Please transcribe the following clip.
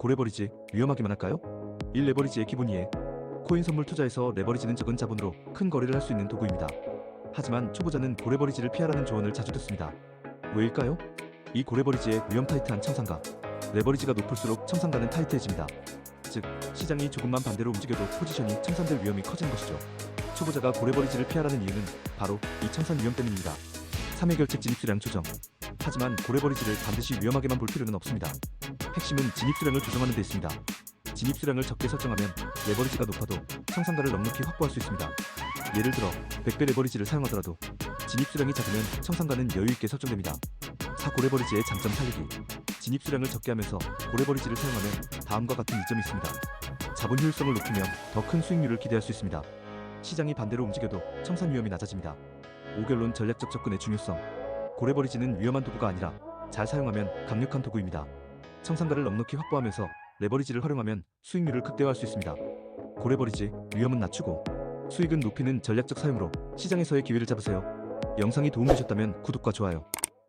고레버리지 위험하기만 할까요? 1. 레버리지의 기본 이해 코인 선물 투자에서 레버리지는 적은 자본으로 큰 거래를 할 수 있는 도구입니다. 하지만 초보자는 고레버리지를 피하라는 조언을 자주 듣습니다. 왜일까요? 이 고레버리지의 위험 타이트한 청산가 레버리지가 높을수록 청산가는 타이트해집니다. 즉 시장이 조금만 반대로 움직여도 포지션이 청산될 위험이 커지는 것이죠. 초보자가 고레버리지를 피하라는 이유는 바로 이 청산 위험 때문입니다. 3회 결책 진입수량 조정 하지만 고레버리지를 반드시 위험하게만 볼 필요는 없습니다. 핵심은 진입수량을 조정하는 데 있습니다. 진입수량을 적게 설정하면 레버리지가 높아도 청산가를 넉넉히 확보할 수 있습니다. 예를 들어 100배 레버리지를 사용하더라도 진입수량이 작으면 청산가는 여유있게 설정됩니다. 4. 고레버리지의 장점 살리기 진입수량을 적게 하면서 고레버리지를 사용하면 다음과 같은 이점이 있습니다. 자본 효율성을 높이면 더 큰 수익률을 기대할 수 있습니다. 시장이 반대로 움직여도 청산 위험이 낮아집니다. 5결론 전략적 접근의 중요성 고레버리지는 위험한 도구가 아니라 잘 사용하면 강력한 도구입니다. 청산가를 넉넉히 확보하면서 레버리지를 활용하면 수익률을 극대화할 수 있습니다. 고레버리지 위험은 낮추고 수익은 높이는 전략적 사용으로 시장에서의 기회를 잡으세요. 영상이 도움되셨다면 구독과 좋아요,